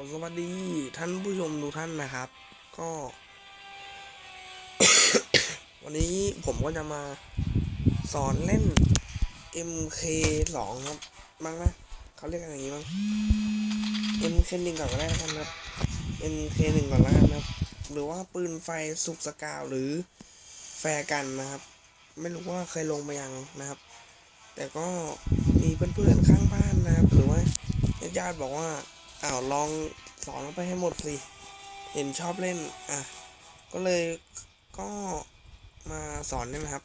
สวัสดีท่านผู้ชมทุกท่านนะครับ ก็ วันนี้ผมก็จะมาสอนเล่น MK2 ครับมั้งนะเขาเรียกกันอย่างนี้มั้ง MK1 ก่อนก็ได้แล้วกันครับ MK1 ก่อนแล้วกันครับ หรือว่าปืนไฟสุกสกาวหรือแฟร์กันนะครับ ไม่รู้ว่าเคยลงมายังนะครับ แต่ก็มีเพื่อนๆข้างบ้านนะครับ หรือว่าญาติๆบอกว่า อ้าวลองสอนไปให้หมดสิเห็นชอบเล่นอะก็เลยก็มาสอนนี่นะครับ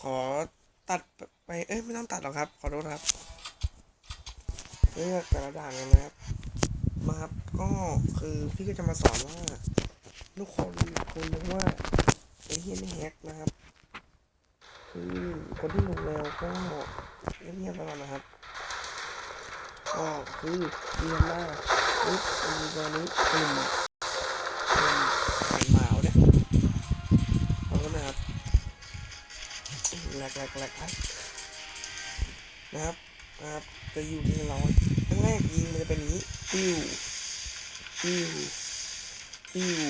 ขอตัดไปเอ้ยไม่ต้องตัดหรอกครับ ขอโทษครับเลือกแต่ละด่านกันนะครับ มาครับก็คือพี่ก็จะมาสอนว่าทุกคนคุณรู้ว่าไอ้เฮียนี่แฮกนะครับคือคนที่ลงแล้วก็เงียบๆไปก่อนนะครับ ก็คือเรียนมาปุ๊บมีตัวนี้ปุ่มปุ่มหันหมาเนี่ยเอาก็นะครับแหลกแหลกแหลกนะครับนะครับจะอยู่ที่เราครั้งแรกยิงมันจะเป็นอย่างนี้ปิ้วปิ้วปิ้ว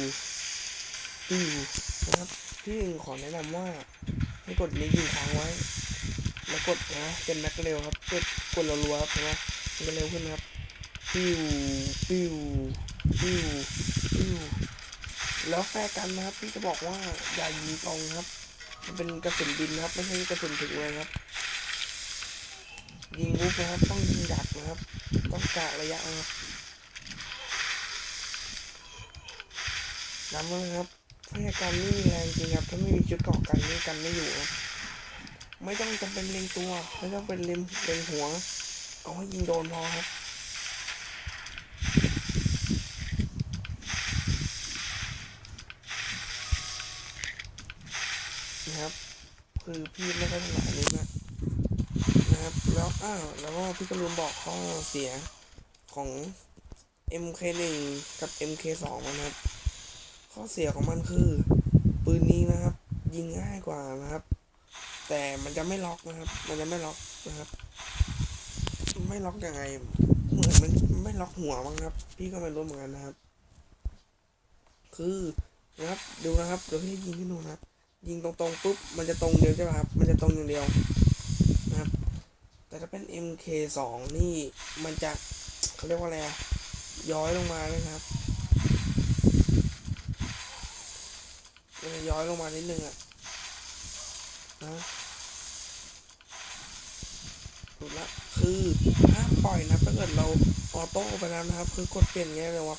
ปิ้วนะครับที่ขอแนะนำว่าให้กดนี้ยิงค้างไว้แล้วกดนะเป็นแม็กเร็วครับกดกดรัวๆครับเห็นไห มันเร็วขึ้นนะครับปิ้วปิ้วปิ้วปิ้วแล้วแฟกันนะครับพี่จะบอกว่าอย่ายิงตรงครับ มันเป็นกระสุนบินนะครับ ไม่ใช่กระสุนถึงเลยครับ ยิงวุบนะครับ ต้องยิงดักนะครับ ต้องกะระยะนะครับน้ำนะครับแฟร์กันนี่แรงจริงครับ ถ้าไม่มีชุดเกาะกันนี่กันไม่อยู่ครับไม่ต้องจำเป็นเล็งตัว ไม่ต้องเป็นเล็งเล็งหัว เอาให้ยิงโดนพอครับนะครับคือพี่ไม่ค่อยถนัดนนี้นะนะครับแล้วอ้าวแล้วก็พี่ก็ลืมบอกข้อเสียของ MK1 กับ MK2 นะครับ ข้อเสียของมันคือปืนนี้นะครับ ยิงง่ายกว่านะครับ แต่มันจะไม่ล็อกนะครับ มันจะไม่ล็อกนะครับ ไม่ล็อกยังไง เหมือนมันไม่ล็อกหัวมั้งครับ พี่ก็ไม่รู้เหมือนกันนะครับ คือนะครับดูนะครับเดี๋ยวพี่ยิงให้ดูนะครับ ยิงตรงๆปุ๊บมันจะตรงเดียวใช่ไหมครับ มันจะตรงอย่างเดียวนะครับ แต่ถ้าเป็น MK2 นี่มันจะเขาเรียกว่าอะไรอะย้อยลงมาเลยนะครับมันจะย้อยลงมานิดนึงอะนะถูกละ คือห้ามปล่อยนะถ้าเกิดเราออโต้ไปแล้วนะครับ คือกดเปลี่ยนเงี้ยเลยว่า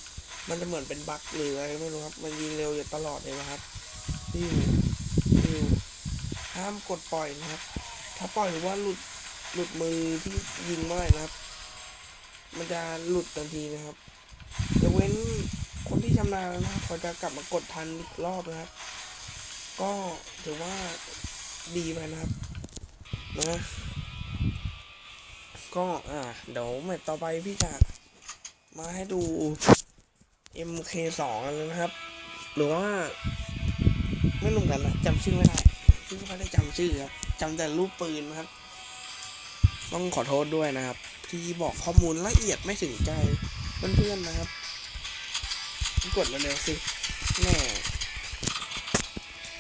มันจะเหมือนเป็นบั๊กหรืออะไรไม่รู้ครับ มันยิงเร็วอยู่ตลอดเลยนะครับปิ้วปิ้วห้ามกดปล่อยนะครับ ถ้าปล่อยหรือว่าหลุดหลุดมือที่ยิงเมื่อไหร่นะครับ มันจะหลุดทันทีนะครับยกเว้นคนที่ชำนาญนะครับเขาจะกลับมากดทันอีกรอบนะครับ ก็ถือว่าดีไปนะครับนะ ก็อ่าเดี๋ยวแมตช์ต่อไปพี่จะมาให้ดู MK2 กันเลยนะครับ หรือว่าไม่รู้กันนะจำชื่อไม่ได้พี่ไม่ได้จำชื่อครับจำแต่รูปปืนนะครับ ต้องขอโทษด้วยนะครับ ที่บอกข้อมูลละเอียดไม่ถึงใจเพื่อนๆนะครับ กดเร็วๆสิแม่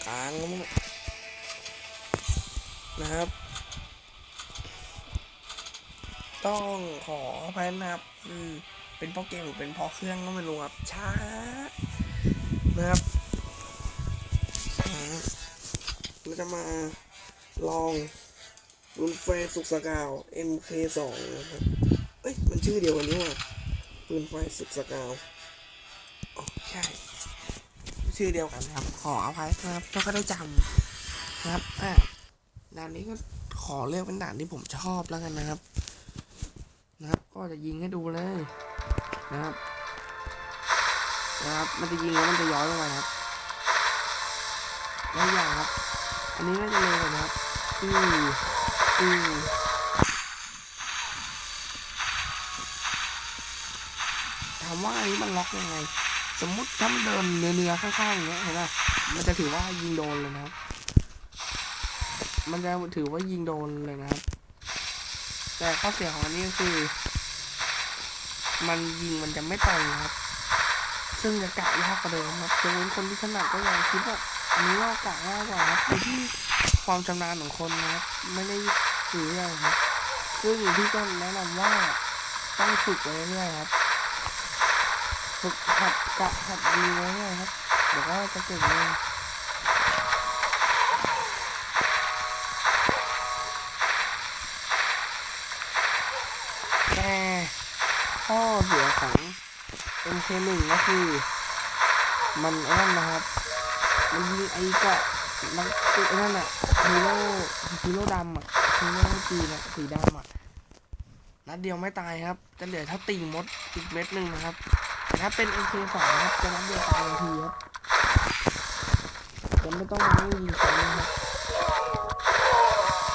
ค้างนะครับ ต้องขออภัยนะครับคือเป็นเพราะเกมหรือเป็นเพราะเครื่องก็ไม่รู้ครับช้านะครับเราจะมาลองรุนเฟรสุกสกาว MK2 นะครับเอ้ย มันชื่อเดียวกันนี่ว่าปืนไฟสุกสกาวอ๋อใช่ ชื่อเดียวกันนะครับ ขออภัยนะครับเพราะก็ได้จำนะครับอะด่านนี้ก็ขอเลือกเป็นด่านที่ผมชอบแล้วกันนะครับ ก็จะยิงให้ดูเลยนะครับนะครับ มันจะยิงแล้วมันจะย้อยลงไปครับแล้วอย่างครับ อันนี้น่าจะเร็วกว่านะครับอืออือถามว่าอันนี้มันล็อกยังไง สมมุติถ้ามันเดินเนื้อๆข้างๆอย่างเงี้ยเห็นไหมมันจะถือว่ายิงโดนเลยนะครับ มันจะถือว่ายิงโดนเลยนะครับ แต่ข้อเสียของอันนี้ก็คือ มันยิงมันจะไม่ตรงครับ ซึ่งจะกะยากกว่าเดิมครับยกเว้นคนที่ถนัดก็ยังคิดว่าอันนี้ว่ากะง่ายกว่าครับอยู่ที่ความชำนาญของคนนะครับไม่ได้อยู่เรื่องครับ ซึ่งพี่ก็แนะนำว่าต้องฝึกไปเรื่อยๆครับฝึกหัดกะหัดดีไว้เรื่อยๆครับเดี๋ยวก็จะเก่งเองแต่ ข้อเสียของ MK1 ก็คือ มันไอ้นั่นนะครับ มันยิงไอ้เกาะนักไอ้นั่นอะฮีโร่ฮีโร่ดำอะฮีโร่จีนอะสีดำอะนัดเดียวไม่ตายครับ จะเหลือถ้าติ่งมดอีกเม็ดหนึ่งนะครับถ้าเป็น MK2 ครับจะนัดเดียวตายทันทีครับจะไม่ต้องมายิงซ้ำนะครับ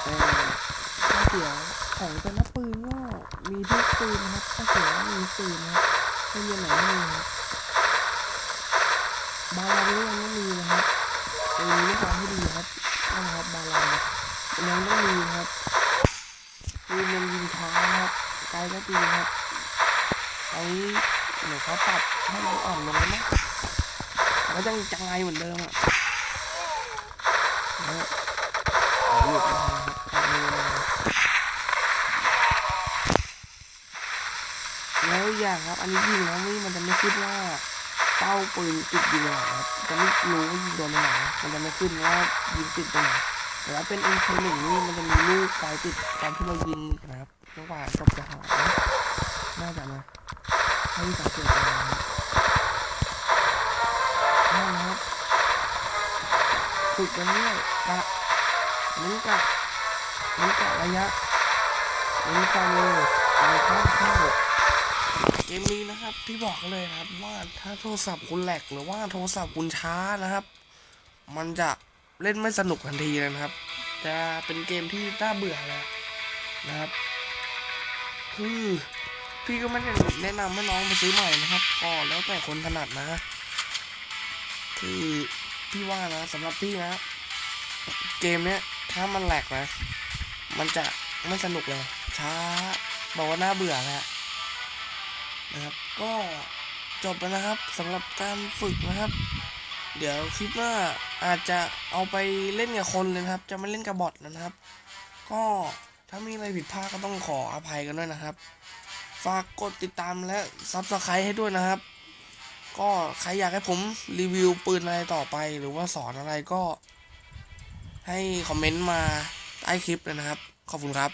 แต่ข้อเสียของแต่ละนก็ มีทุกปืนนะครับข้อเสียก็มีปืนนะไม่มีไหนไม่มีครับาลานี้ยังไม่มีนะครับเออนี้ฟังให้ดีครับนะครับบาลานยังต้องมีครับปืนมันยิงช้านะครับไกลก็ตีครับตอนนี้เดี๋ยวเขาปรับให้มันอ่อนลงนะแต่ก็ยังจังไงเหมือนเดิมอะแล้วเอาหยุดนะครับตอ แล้วอย่างครับ อันนี้ยิงแล้วนี่มันจะไม่คิดว่าเป้าปืนติดอยู่ไหนครับจะไม่รู้ว่ายิงโดนตรงไหนมันจะไม่ขึ้นว่ายิงติดตรงไหนแต่ว่าเป็น MK1 นี่มันจะมีลูกไฟติดตอนที่เรายิงนะครับระหว่างจบจะหายน่าจะนะให้สังเกตนะครับนั่นนะครับฝึกกันเรื่อยกะเน้นกะเน้นกะระยะเน้นความเร็วการข้าเข้า เกมนี้นะครับที่บอกเลยนะครับว่าถ้าโทรศัพท์คุณแหลกหรือว่าโทรศัพท์คุณช้านะครับ มันจะเล่นไม่สนุกทันทีเลยนะครับ จะเป็นเกมที่น่าเบื่อแล้วนะครับ คือพี่ก็ไม่ได้แนะนำให้น้องไปซื้อใหม่นะครับก็แล้วแต่คนถนัดนะ คือพี่ว่านะสำหรับพี่นะเกมเนี้ยถ้ามันแหลกนะ มันจะไม่สนุกเลยช้าบอกว่าน่าเบื่อแล้ว นะครับ ก็จบแล้วนะครับสำหรับการฝึกนะครับ เดี๋ยวคลิปหน้าอาจจะเอาไปเล่นกับคนเลยนะครับ จะไม่เล่นกับบอทนะครับ ก็ถ้ามีอะไรผิดพลาดก็ต้องขออภัยกันด้วยนะครับ ฝากกดติดตามและซับสไครต์ให้ด้วยนะครับ ก็ใครอยากให้ผมรีวิวปืนอะไรต่อไป หรือว่าสอนอะไรก็ ให้คอมเมนต์มาใต้คลิปเลยนะครับ ขอบคุณครับ